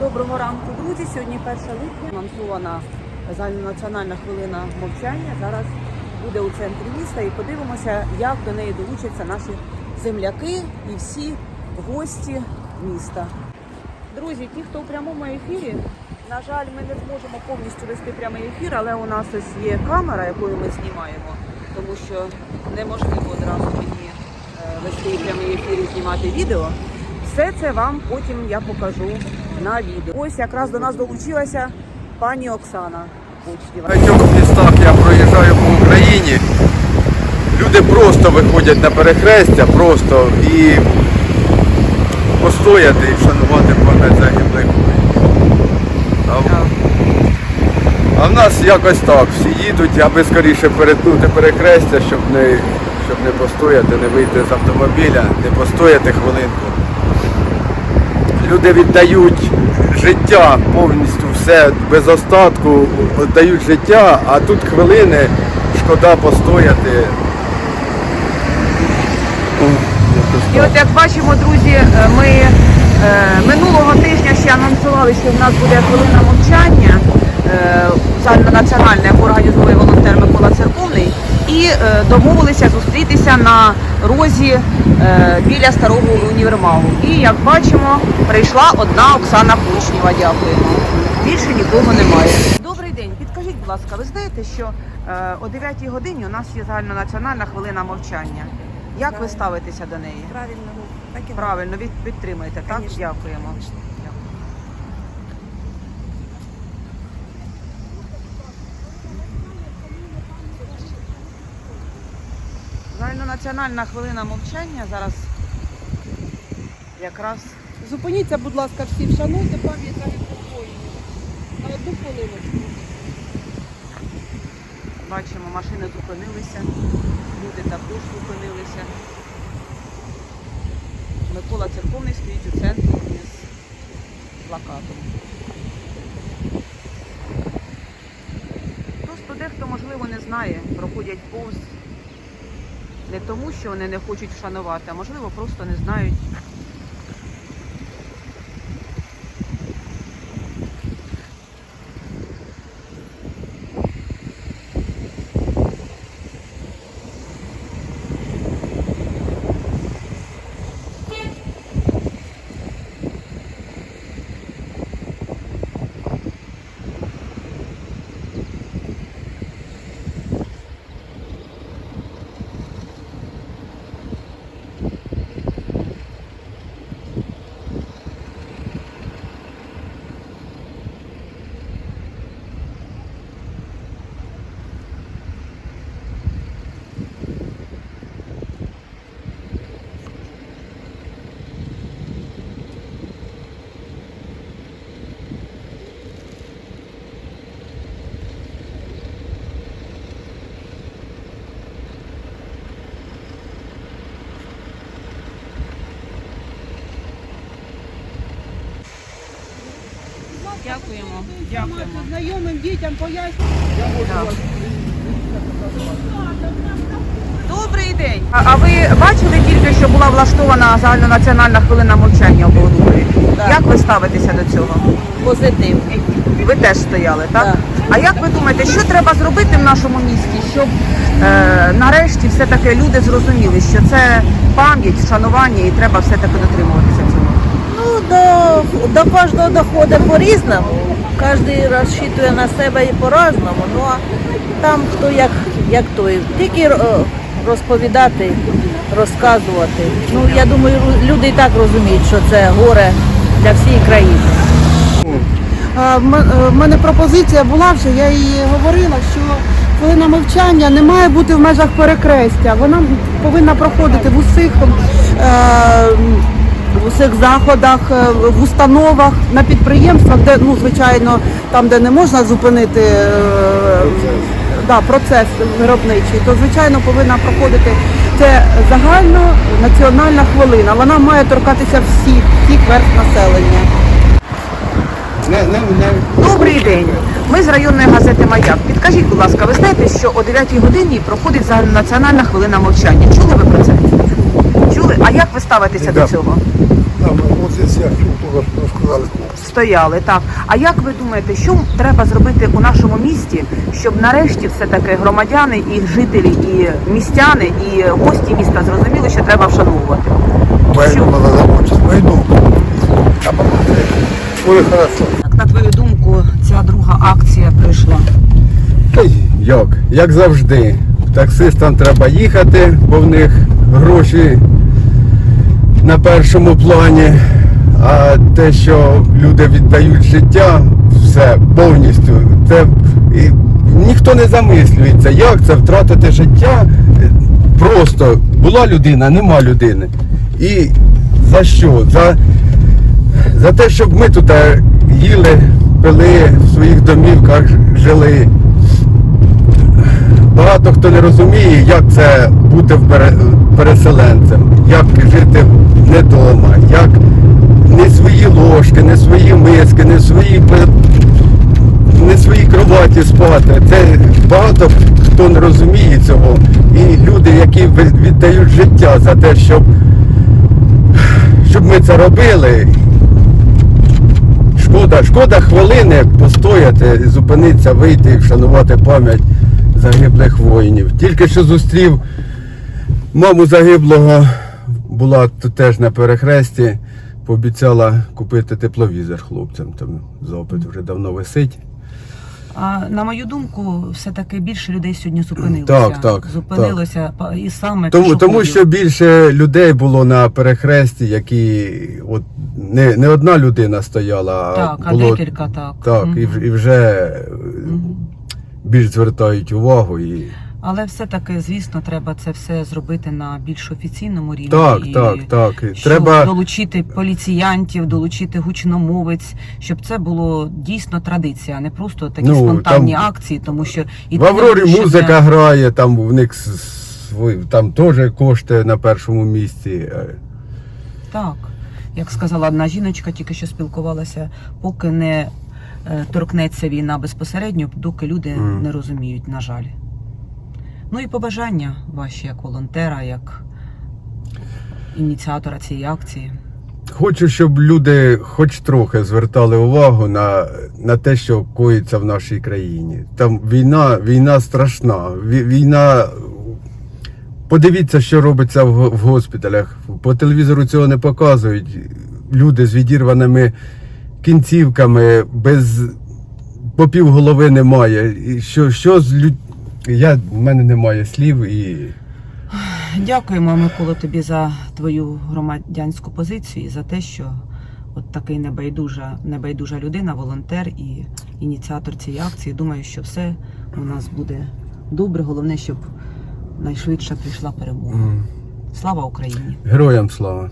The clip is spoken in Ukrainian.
Доброго ранку, друзі. Сьогодні 1 липня. Анонсована загальнонаціональна хвилина мовчання. Зараз буде у центрі міста і подивимося, як до неї долучаться наші земляки і всі гості міста. Друзі, ті, хто у прямому ефірі, на жаль, ми не зможемо повністю вести прямий ефір, але у нас ось є камера, якою ми знімаємо, тому що неможливо одразу мені е, вести прямий ефір і знімати відео. Все це вам потім я покажу на відео. Ось якраз до нас долучилася пані Оксана. В багатьох містах я проїжджаю по Україні. Люди просто виходять на перехрестя, просто і постояти і вшанувати пам'ять загиблих. А, а в нас якось так, всі їдуть, аби скоріше перетнути перехрестя, щоб не, щоб не постояти, не вийти з автомобіля, не постояти хвилинку. Люди віддають життя повністю все без остатку, віддають життя, а тут хвилини шкода постояти. І от як бачимо, друзі, е, ми е, минулого тижня ще анонсували, що в нас буде хвилина мовчання. Е, загальнонаціональна, яку організовує волонтер Микола Церковний, і е, домовилися зустрітися на розі е, біля старого універмагу. І як бачимо, прийшла одна Оксана Кучнєва. Дякуємо. Більше нікого немає. Добрий день. Підкажіть, будь ласка, ви знаєте, що е, о 9 годині у нас є загальнонаціональна хвилина мовчання. Як ви ставитеся до неї? Правильно, так і Правильно, підтримуєте, так? Дякуємо. Конечно. Загальнонаціональна хвилина мовчання зараз якраз Зупиніться, будь ласка, всі вшануйте пам'ять воїнів. На одну хвилиночку. бачимо, машини зупинилися, люди також зупинилися. Микола Церковний стоїть у центрі із плакатом. Просто дехто, можливо, не знає, проходять повз не тому, що вони не хочуть вшанувати, а можливо просто не знають. Дякуємо. Дякуємо. Знайомим дітям пояснюйте. Добрий день. А, а ви бачили тільки, що була влаштована загальнонаціональна хвилина мовчання у Богодухові? Так. Як ви ставитеся до цього? Позитив. Ви теж стояли, так? Так. А як ви думаєте, що треба зробити в нашому місті, щоб е, нарешті все-таки люди зрозуміли, що це пам'ять, вшанування і треба все-таки дотримуватися цього? До, до кожного доходить по-різному. Кожен розчитує на себе і по-разному. Ну а там хто як, як той. Тільки е, розповідати, розказувати. Ну, я думаю, люди і так розуміють, що це горе для всієї країни. М- е, мене пропозиція була вже, я їй говорила, що хвилина мовчання не має бути в межах перекрестя. Вона повинна проходити в усіх, в усіх заходах, е, в установах, на підприємствах, де, ну, звичайно, там, де не можна зупинити е, да, процес виробничий, то звичайно повинна проходити. Це загально національна хвилина. Вона має торкатися всіх, всіх верств населення. Добрий день. Ми з районної газети Маяк. Підкажіть, будь ласка, ви знаєте, що о 9 годині проходить загальнонаціональна хвилина мовчання. Чули ви про це? Чули? А як ви ставитеся до цього? Там. Стояли, так. А як ви думаєте, що треба зробити у нашому місті, щоб нарешті все-таки громадяни, і жителі, і містяни, і гості міста зрозуміли, що треба вшановувати? Хорошо. Як на твою думку, ця друга акція прийшла? Та як? Як завжди. Таксистам треба їхати, бо в них гроші на першому плані. А те, що люди віддають життя, все повністю. Це і ніхто не замислюється, як це втратити життя. Просто була людина, нема людини. І за що? За, за те, щоб ми тут їли, пили, в своїх домівках жили. Багато хто не розуміє, як це бути переселенцем, як жити не вдома, як не свої ложки, не свої миски, не свої не свої кроваті спати. Це багато хто не розуміє цього. І люди, які віддають життя за те, щоб, щоб ми це робили. Шкода, шкода хвилини постояти, зупинитися, вийти і вшанувати пам'ять загиблих воїнів. Тільки що зустрів маму загиблого, була тут теж на перехресті, пообіцяла купити тепловізор хлопцям. Там запит вже давно висить. А на мою думку, все-таки більше людей сьогодні зупинилося. Так, так, Зупинилося па- і саме Тому, тому що більше людей було на перехресті, які от не, не одна людина стояла, так, а було декілька так. так, і, Мгм. в- і вже Мгм. більш звертають увагу і. Але все-таки, звісно, треба це все зробити на більш офіційному рівні. Так, і так, так. І щоб Треба долучити поліціянтів, долучити гучномовець, щоб це було дійсно традиція, а не просто такі Ну, спонтанні там акції, тому що і в Аврорі що музика для- грає, там в них свої- там теж кошти на першому місці. Так, як сказала одна жіночка, тільки що спілкувалася, поки не е, торкнеться війна безпосередньо, доки люди Мгм. не розуміють, на жаль. Ну і побажання ваші як волонтера, як ініціатора цієї акції. Хочу, щоб люди хоч трохи звертали увагу на, на те, що коїться в нашій країні. Там війна, війна страшна. Війна. Подивіться, що робиться в, госпіталях. По телевізору цього не показують. Люди з відірваними кінцівками, без по пів голови немає. Що, що з люд... Я, в мене немає слів і. Дякуємо, Микола, тобі за твою громадянську позицію і за те, що от такий небайдужа, небайдужа людина, волонтер і ініціатор цієї акції. Думаю, що все у нас буде добре. Головне, щоб найшвидше прийшла перемога. Слава Україні! Героям слава!